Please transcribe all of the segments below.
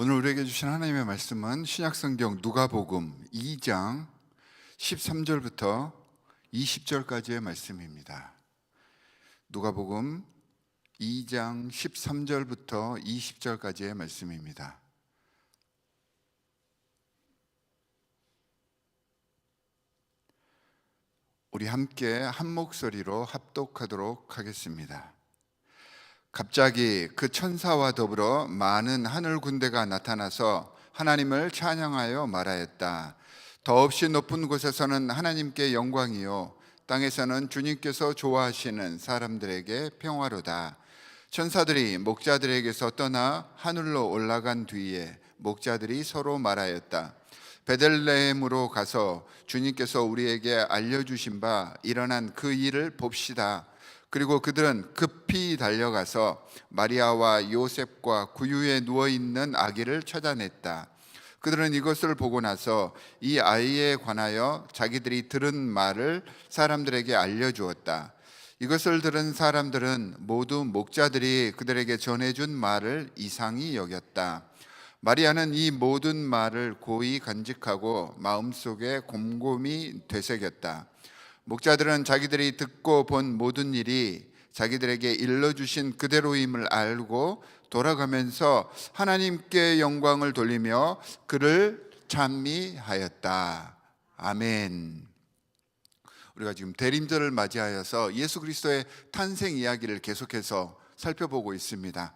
오늘 우리에게 주신 하나님의 말씀은 신약성경 누가복음 2장 13절부터 20절까지의 말씀입니다. 누가복음 2장 13절부터 20절까지의 말씀입니다. 우리 함께 한 목소리로 합독하도록 하겠습니다. 갑자기 그 천사와 더불어 많은 하늘 군대가 나타나서 하나님을 찬양하여 말하였다. 더없이 높은 곳에서는 하나님께 영광이요 땅에서는 주님께서 좋아하시는 사람들에게 평화로다. 천사들이 목자들에게서 떠나 하늘로 올라간 뒤에 목자들이 서로 말하였다. 베들레헴으로 가서 주님께서 우리에게 알려주신 바 일어난 그 일을 봅시다. 그리고 그들은 급히 달려가서 마리아와 요셉과 구유에 누워 있는 아기를 찾아냈다. 그들은 이것을 보고 나서 이 아이에 관하여 자기들이 들은 말을 사람들에게 알려주었다. 이것을 들은 사람들은 모두 목자들이 그들에게 전해준 말을 이상히 여겼다. 마리아는 이 모든 말을 고이 간직하고 마음속에 곰곰이 되새겼다. 목자들은 자기들이 듣고 본 모든 일이 자기들에게 일러주신 그대로임을 알고 돌아가면서 하나님께 영광을 돌리며 그를 찬미하였다. 아멘. 우리가 지금 대림절을 맞이하여서 예수 그리스도의 탄생 이야기를 계속해서 살펴보고 있습니다.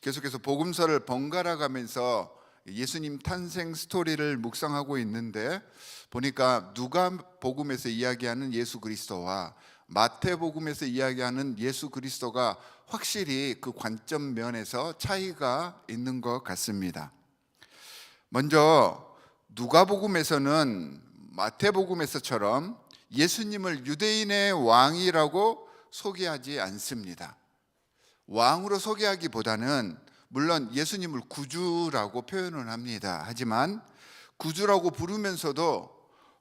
계속해서 복음서를 번갈아 가면서 예수님 탄생 스토리를 묵상하고 있는데 보니까 누가 복음에서 이야기하는 예수 그리스도와 마태복음에서 이야기하는 예수 그리스도가 확실히 그 관점 면에서 차이가 있는 것 같습니다. 먼저 누가복음에서는 마태복음에서처럼 예수님을 유대인의 왕이라고 소개하지 않습니다. 왕으로 소개하기보다는 물론 예수님을 구주라고 표현을 합니다. 하지만 구주라고 부르면서도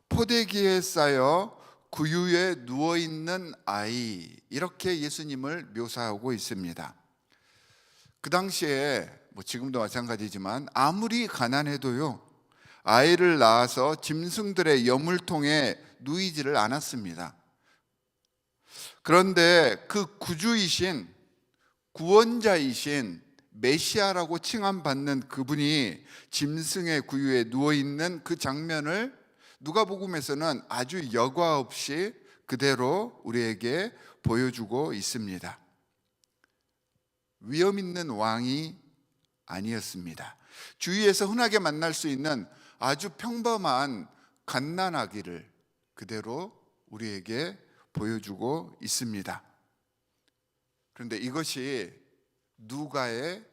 포대기에 쌓여 구유에 누워 있는 아이 이렇게 예수님을 묘사하고 있습니다. 그 당시에 뭐 지금도 마찬가지지만 아무리 가난해도요 아이를 낳아서 짐승들의 여물통에 누이지를 않았습니다. 그런데 그 구주이신 구원자이신 메시아라고 칭함받는 그분이 짐승의 구유에 누워 있는 그 장면을 누가복음에서는 아주 여과 없이 그대로 우리에게 보여주고 있습니다. 위험 있는 왕이 아니었습니다. 주위에서 흔하게 만날 수 있는 아주 평범한 갓난아기를 그대로 우리에게 보여주고 있습니다. 그런데 이것이 누가의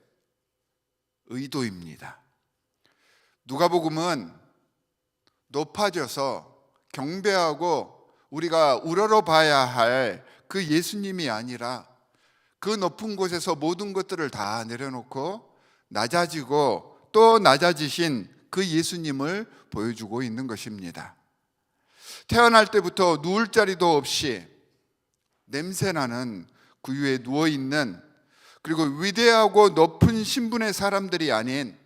의도입니다. 누가복음은 높아져서 경배하고 우리가 우러러 봐야 할 그 예수님이 아니라 그 높은 곳에서 모든 것들을 다 내려놓고 낮아지고 또 낮아지신 그 예수님을 보여주고 있는 것입니다. 태어날 때부터 누울 자리도 없이 냄새나는 구유에 누워 있는 그리고 위대하고 높은 신분의 사람들이 아닌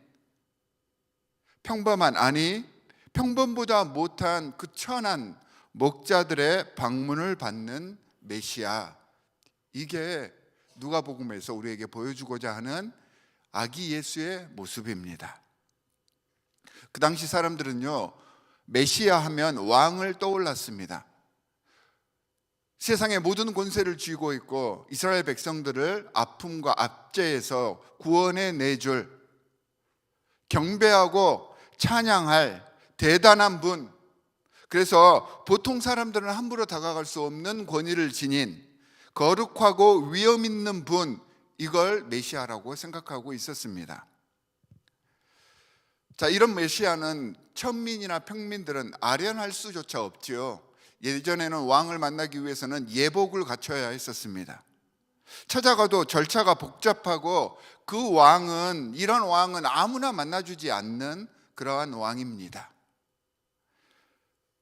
평범한 아니 평범보다 못한 그 천한 목자들의 방문을 받는 메시아 이게 누가복음에서 우리에게 보여주고자 하는 아기 예수의 모습입니다. 그 당시 사람들은요 메시아 하면 왕을 떠올랐습니다. 세상의 모든 권세를 쥐고 있고 이스라엘 백성들을 아픔과 압제에서 구원해 내줄 경배하고 찬양할 대단한 분. 그래서 보통 사람들은 함부로 다가갈 수 없는 권위를 지닌 거룩하고 위험 있는 분 이걸 메시아라고 생각하고 있었습니다. 자, 이런 메시아는 천민이나 평민들은 아련할 수조차 없지요. 예전에는 왕을 만나기 위해서는 예복을 갖춰야 했었습니다. 찾아가도 절차가 복잡하고 그 왕은 이런 왕은 아무나 만나주지 않는 그러한 왕입니다.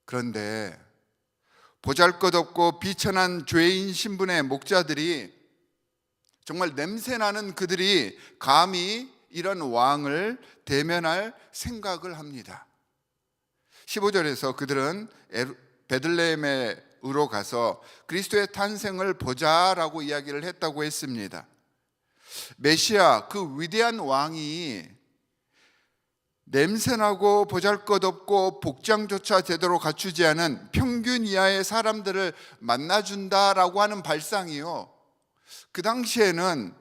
그런데 보잘것없고 비천한 죄인 신분의 목자들이 정말 냄새나는 그들이 감히 이런 왕을 대면할 생각을 합니다. 15절에서 그들은 베들레헴으로 가서 그리스도의 탄생을 보자라고 이야기를 했다고 했습니다. 메시아 그 위대한 왕이 냄새나고 보잘것없고 복장조차 제대로 갖추지 않은 평균 이하의 사람들을 만나준다라고 하는 발상이요. 그 당시에는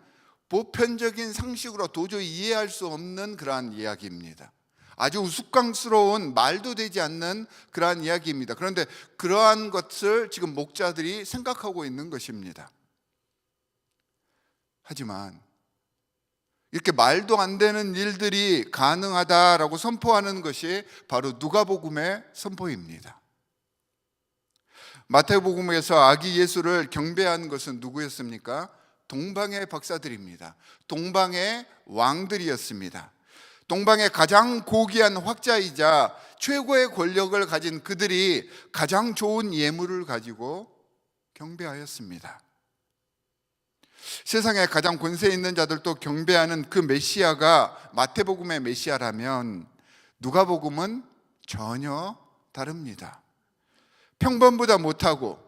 보편적인 상식으로 도저히 이해할 수 없는 그러한 이야기입니다. 아주 우스꽝스러운 말도 되지 않는 그러한 이야기입니다. 그런데 그러한 것을 지금 목자들이 생각하고 있는 것입니다. 하지만 이렇게 말도 안 되는 일들이 가능하다라고 선포하는 것이 바로 누가복음의 선포입니다. 마태복음에서 아기 예수를 경배한 것은 누구였습니까? 동방의 박사들입니다. 동방의 왕들이었습니다. 동방의 가장 고귀한 학자이자 최고의 권력을 가진 그들이 가장 좋은 예물을 가지고 경배하였습니다. 세상에 가장 권세 있는 자들도 경배하는 그 메시아가 마태복음의 메시아라면 누가복음은 전혀 다릅니다. 평범보다 못하고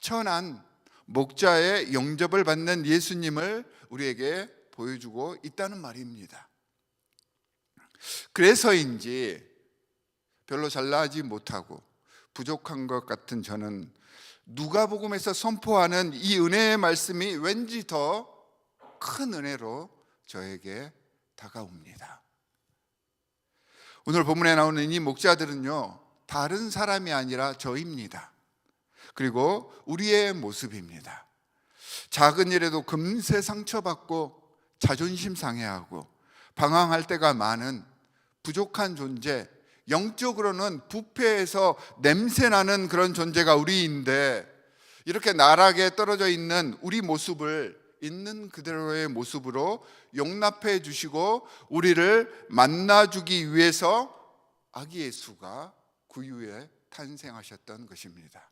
천한 목자의 영접을 받는 예수님을 우리에게 보여주고 있다는 말입니다. 그래서인지 별로 잘나지 못하고 부족한 것 같은 저는 누가복음에서 선포하는 이 은혜의 말씀이 왠지 더 큰 은혜로 저에게 다가옵니다. 오늘 본문에 나오는 이 목자들은요, 다른 사람이 아니라 저입니다. 그리고 우리의 모습입니다. 작은 일에도 금세 상처받고 자존심 상해하고 방황할 때가 많은 부족한 존재, 영적으로는 부패해서 냄새나는 그런 존재가 우리인데 이렇게 나락에 떨어져 있는 우리 모습을 있는 그대로의 모습으로 용납해 주시고 우리를 만나 주기 위해서 아기 예수가 구유에 탄생하셨던 것입니다.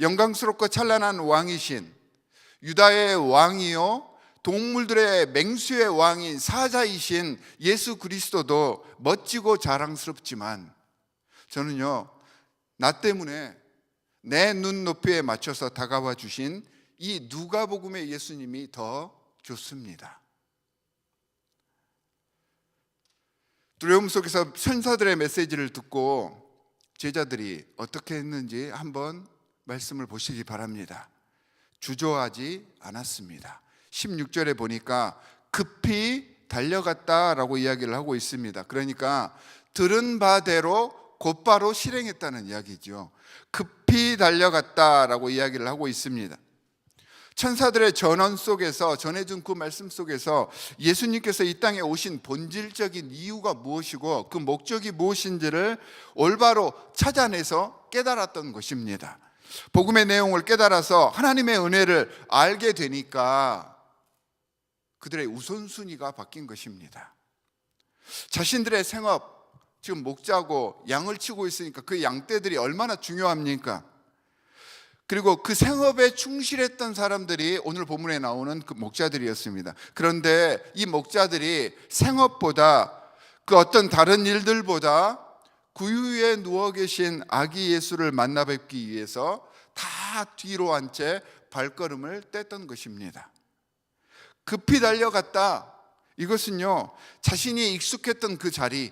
영광스럽고 찬란한 왕이신 유다의 왕이요 동물들의 맹수의 왕인 사자이신 예수 그리스도도 멋지고 자랑스럽지만 저는요 나 때문에 내 눈높이에 맞춰서 다가와 주신 이 누가복음의 예수님이 더 좋습니다. 두려움 속에서 천사들의 메시지를 듣고 제자들이 어떻게 했는지 한번 말씀을 보시기 바랍니다. 주저하지 않았습니다. 16절에 보니까 급히 달려갔다라고 이야기를 하고 있습니다. 그러니까 들은 바대로 곧바로 실행했다는 이야기죠. 급히 달려갔다라고 이야기를 하고 있습니다. 천사들의 전원 속에서 전해준 그 말씀 속에서 예수님께서 이 땅에 오신 본질적인 이유가 무엇이고 그 목적이 무엇인지를 올바로 찾아내서 깨달았던 것입니다. 복음의 내용을 깨달아서 하나님의 은혜를 알게 되니까 그들의 우선순위가 바뀐 것입니다. 자신들의 생업, 지금 목자고 양을 치고 있으니까 그 양떼들이 얼마나 중요합니까? 그리고 그 생업에 충실했던 사람들이 오늘 본문에 나오는 그 목자들이었습니다. 그런데 이 목자들이 생업보다 그 어떤 다른 일들보다 구유에 누워 계신 아기 예수를 만나 뵙기 위해서 다 뒤로 한 채 발걸음을 뗐던 것입니다. 급히 달려갔다. 이것은요, 자신이 익숙했던 그 자리,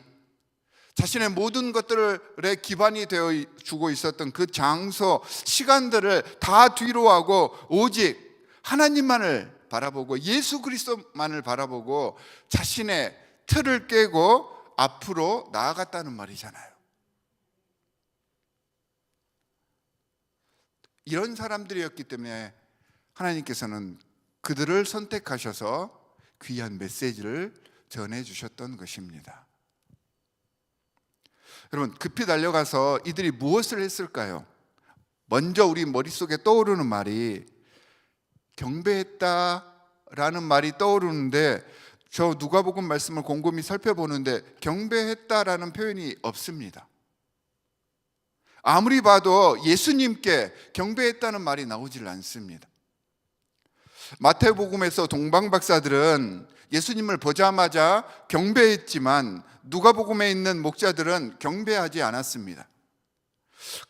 자신의 모든 것들의 기반이 되어 주고 있었던 그 장소, 시간들을 다 뒤로 하고 오직 하나님만을 바라보고 예수 그리스도만을 바라보고 자신의 틀을 깨고 앞으로 나아갔다는 말이잖아요. 이런 사람들이었기 때문에 하나님께서는 그들을 선택하셔서 귀한 메시지를 전해 주셨던 것입니다. 여러분 급히 달려가서 이들이 무엇을 했을까요? 먼저 우리 머릿속에 떠오르는 말이 경배했다라는 말이 떠오르는데 저 누가복음 말씀을 곰곰이 살펴보는데 경배했다라는 표현이 없습니다. 아무리 봐도 예수님께 경배했다는 말이 나오질 않습니다. 마태복음에서 동방 박사들은 예수님을 보자마자 경배했지만 누가복음에 있는 목자들은 경배하지 않았습니다.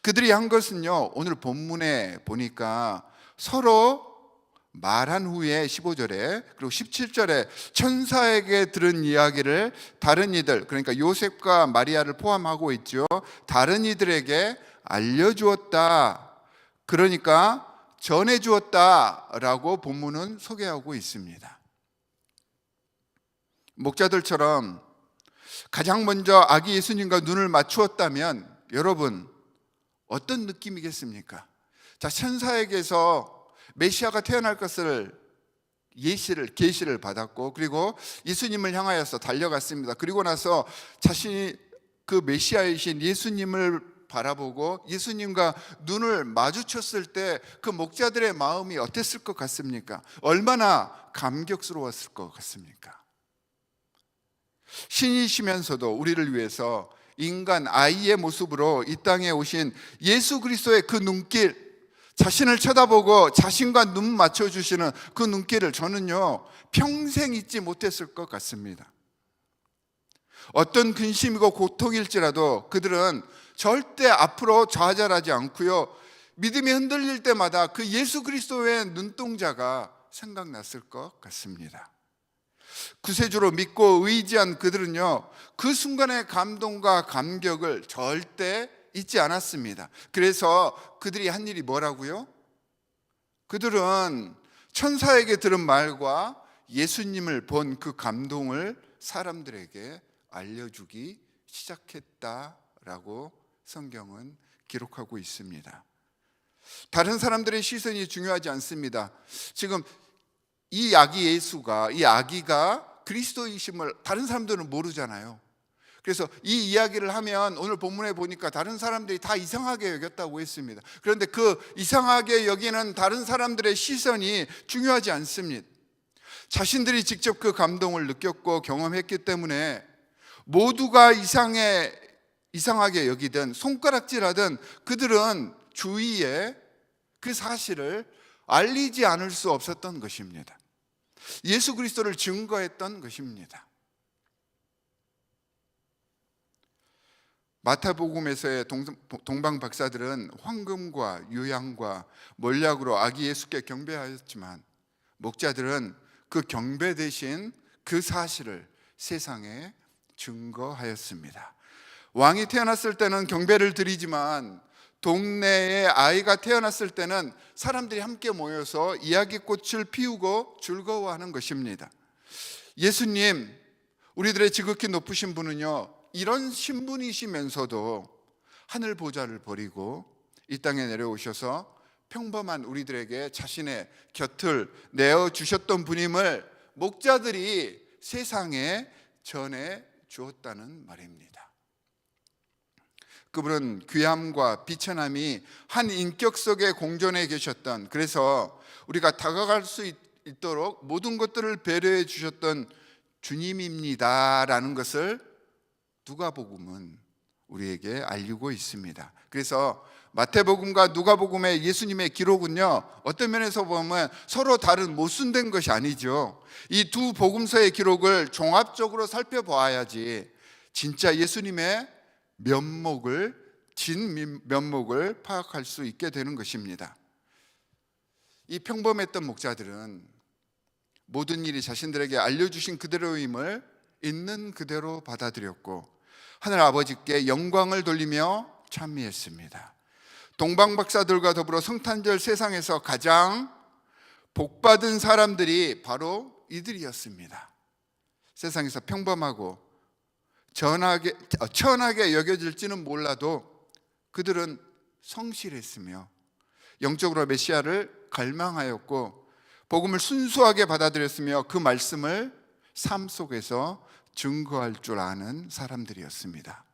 그들이 한 것은요. 오늘 본문에 보니까 서로 말한 후에 15절에 그리고 17절에 천사에게 들은 이야기를 다른 이들 그러니까 요셉과 마리아를 포함하고 있죠. 다른 이들에게 알려 주었다. 그러니까 전해 주었다라고 본문은 소개하고 있습니다. 목자들처럼 가장 먼저 아기 예수님과 눈을 맞추었다면 여러분 어떤 느낌이겠습니까? 자, 천사에게서 메시아가 태어날 것을 예시를 계시를 받았고 그리고 예수님을 향하여서 달려갔습니다. 그리고 나서 자신이 그 메시아이신 예수님을 바라보고 예수님과 눈을 마주쳤을 때 그 목자들의 마음이 어땠을 것 같습니까? 얼마나 감격스러웠을 것 같습니까? 신이시면서도 우리를 위해서 인간 아이의 모습으로 이 땅에 오신 예수 그리스도의 그 눈길 자신을 쳐다보고 자신과 눈 맞춰 주시는 그 눈길을 저는요 평생 잊지 못했을 것 같습니다. 어떤 근심이고 고통일지라도 그들은 절대 앞으로 좌절하지 않고요. 믿음이 흔들릴 때마다 그 예수 그리스도의 눈동자가 생각났을 것 같습니다. 구세주로 믿고 의지한 그들은요, 그 순간의 감동과 감격을 절대 잊지 않았습니다. 그래서 그들이 한 일이 뭐라고요? 그들은 천사에게 들은 말과 예수님을 본 그 감동을 사람들에게 알려주기 시작했다라고 성경은 기록하고 있습니다. 다른 사람들의 시선이 중요하지 않습니다. 지금 이 아기 예수가 이 아기가 그리스도이심을 다른 사람들은 모르잖아요. 그래서 이 이야기를 하면 오늘 본문에 보니까 다른 사람들이 다 이상하게 여겼다고 했습니다. 그런데 그 이상하게 여기는 다른 사람들의 시선이 중요하지 않습니다. 자신들이 직접 그 감동을 느꼈고 경험했기 때문에 모두가 이상해 이상하게 여기든 손가락질하든 그들은 주위에 그 사실을 알리지 않을 수 없었던 것입니다. 예수 그리스도를 증거했던 것입니다. 마태복음에서의 동방 박사들은 황금과 유향과 몰약으로 아기 예수께 경배하였지만 목자들은 그 경배 대신 그 사실을 세상에 증거하였습니다. 왕이 태어났을 때는 경배를 드리지만 동네에 아이가 태어났을 때는 사람들이 함께 모여서 이야기꽃을 피우고 즐거워하는 것입니다. 예수님, 우리들의 지극히 높으신 분은요, 이런 신분이시면서도 하늘 보좌를 버리고 이 땅에 내려오셔서 평범한 우리들에게 자신의 곁을 내어 주셨던 분임을 목자들이 세상에 전해 주었다는 말입니다. 그분은 귀함과 비천함이 한 인격 속에 공존해 계셨던 그래서 우리가 다가갈 수 있도록 모든 것들을 배려해 주셨던 주님입니다라는 것을 누가복음은 우리에게 알리고 있습니다. 그래서 마태복음과 누가복음의 예수님의 기록은요 어떤 면에서 보면 서로 다른 모순된 것이 아니죠. 이 두 복음서의 기록을 종합적으로 살펴보아야지 진짜 예수님의 면목을 진 면목을 파악할 수 있게 되는 것입니다. 이 평범했던 목자들은 모든 일이 자신들에게 알려주신 그대로임을 있는 그대로 받아들였고 하늘 아버지께 영광을 돌리며 찬미했습니다. 동방 박사들과 더불어 성탄절 세상에서 가장 복받은 사람들이 바로 이들이었습니다. 세상에서 평범하고 전하게, 천하게 여겨질지는 몰라도 그들은 성실했으며 영적으로 메시아를 갈망하였고 복음을 순수하게 받아들였으며 그 말씀을 삶 속에서 증거할 줄 아는 사람들이었습니다.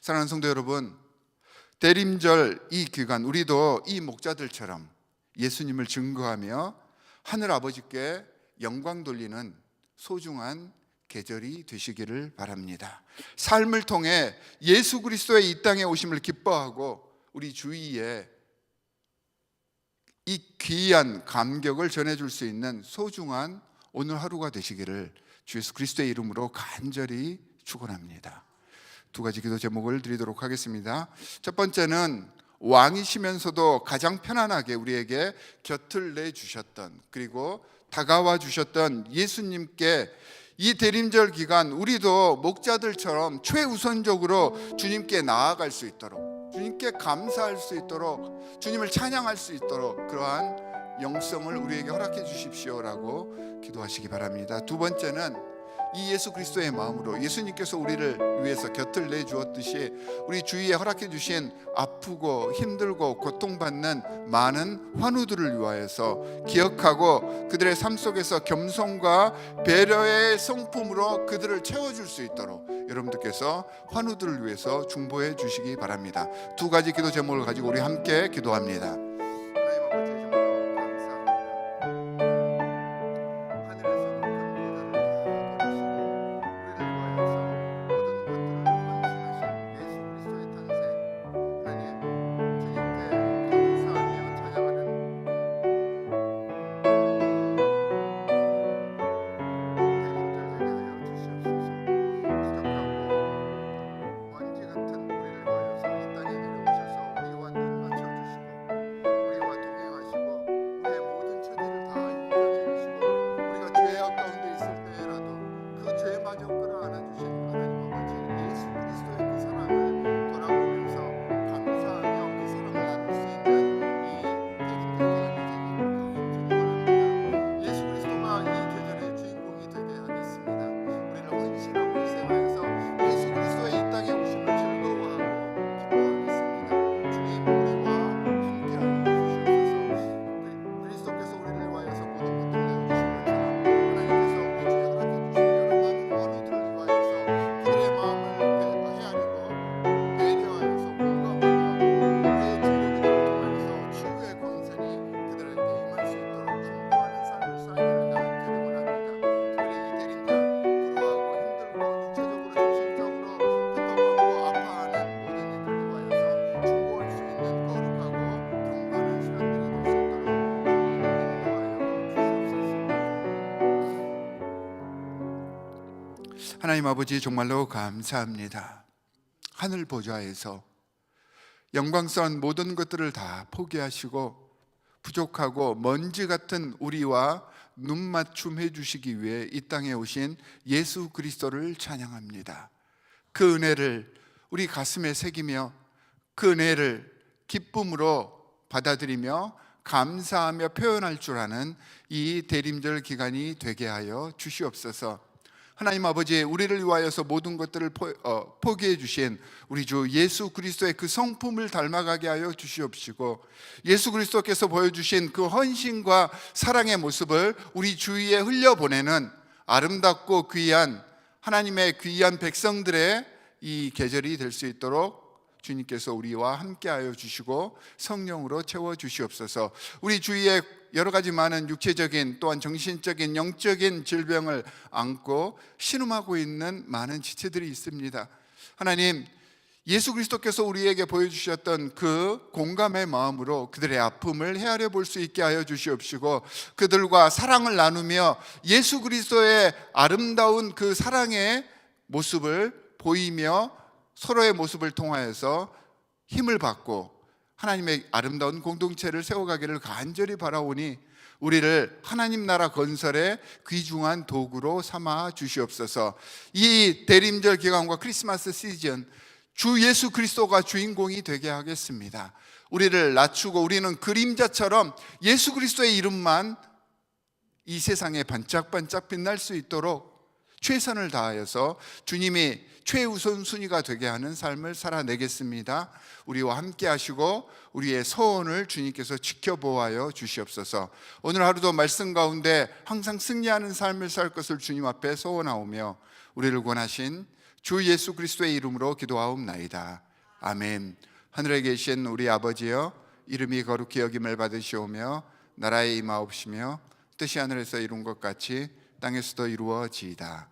사랑하는 성도 여러분, 대림절 이 기간 우리도 이 목자들처럼 예수님을 증거하며 하늘 아버지께 영광 돌리는 소중한 계절이 되시기를 바랍니다. 삶을 통해 예수 그리스도의 이 땅에 오심을 기뻐하고 우리 주위에 이 귀한 감격을 전해줄 수 있는 소중한 오늘 하루가 되시기를 주 예수 그리스도의 이름으로 간절히 축원합니다. 두 가지 기도 제목을 드리도록 하겠습니다. 첫 번째는 왕이시면서도 가장 편안하게 우리에게 곁을 내 주셨던 그리고 다가와 주셨던 예수님께 이 대림절 기간 우리도 목자들처럼 최우선적으로 주님께 나아갈 수 있도록 주님께 감사할 수 있도록 주님을 찬양할 수 있도록 그러한 영성을 우리에게 허락해 주십시오라고 기도하시기 바랍니다. 두 번째는 이 예수 그리스도의 마음으로 예수님께서 우리를 위해서 곁을 내 주었듯이 우리 주위에 허락해 주신 아프고 힘들고 고통받는 많은 환우들을 위하여서 기억하고 그들의 삶 속에서 겸손과 배려의 성품으로 그들을 채워 줄 수 있도록 여러분들께서 환우들을 위해서 중보해 주시기 바랍니다. 두 가지 기도 제목을 가지고 우리 함께 기도합니다. 하나님 아버지 정말로 감사합니다. 하늘 보좌에서 영광스러운 모든 것들을 다 포기하시고 부족하고 먼지 같은 우리와 눈 맞춤해 주시기 위해 이 땅에 오신 예수 그리스도를 찬양합니다. 그 은혜를 우리 가슴에 새기며 그 은혜를 기쁨으로 받아들이며 감사하며 표현할 줄 아는 이 대림절 기간이 되게 하여 주시옵소서. 하나님 아버지 우리를 위하여서 모든 것들을 포, 어, 포기해 주신 우리 주 예수 그리스도의 그 성품을 닮아가게 하여 주시옵시고 예수 그리스도께서 보여주신 그 헌신과 사랑의 모습을 우리 주위에 흘려보내는 아름답고 귀한 하나님의 귀한 백성들의 이 계절이 될 수 있도록 주님께서 우리와 함께하여 주시고 성령으로 채워 주시옵소서. 우리 주위에 여러 가지 많은 육체적인 또한 정신적인 영적인 질병을 안고 신음하고 있는 많은 지체들이 있습니다. 하나님 예수 그리스도께서 우리에게 보여주셨던 그 공감의 마음으로 그들의 아픔을 헤아려 볼 수 있게 하여 주시옵시고 그들과 사랑을 나누며 예수 그리스도의 아름다운 그 사랑의 모습을 보이며 서로의 모습을 통하여서 힘을 받고 하나님의 아름다운 공동체를 세워가기를 간절히 바라오니 우리를 하나님 나라 건설의 귀중한 도구로 삼아 주시옵소서. 이 대림절 기간과 크리스마스 시즌 주 예수 그리스도가 주인공이 되게 하겠습니다. 우리를 낮추고 우리는 그림자처럼 예수 그리스도의 이름만 이 세상에 반짝반짝 빛날 수 있도록 최선을 다하여서 주님이 최우선 순위가 되게 하는 삶을 살아내겠습니다. 우리와 함께 하시고 우리의 소원을 주님께서 지켜보아여 주시옵소서. 오늘 하루도 말씀 가운데 항상 승리하는 삶을 살 것을 주님 앞에 소원하오며 우리를 권하신 주 예수 그리스도의 이름으로 기도하옵나이다. 아멘. 하늘에 계신 우리 아버지여 이름이 거룩히 여김을 받으시오며 나라의 임하옵시며 뜻이 하늘에서 이룬 것 같이 땅에서도 이루어지이다.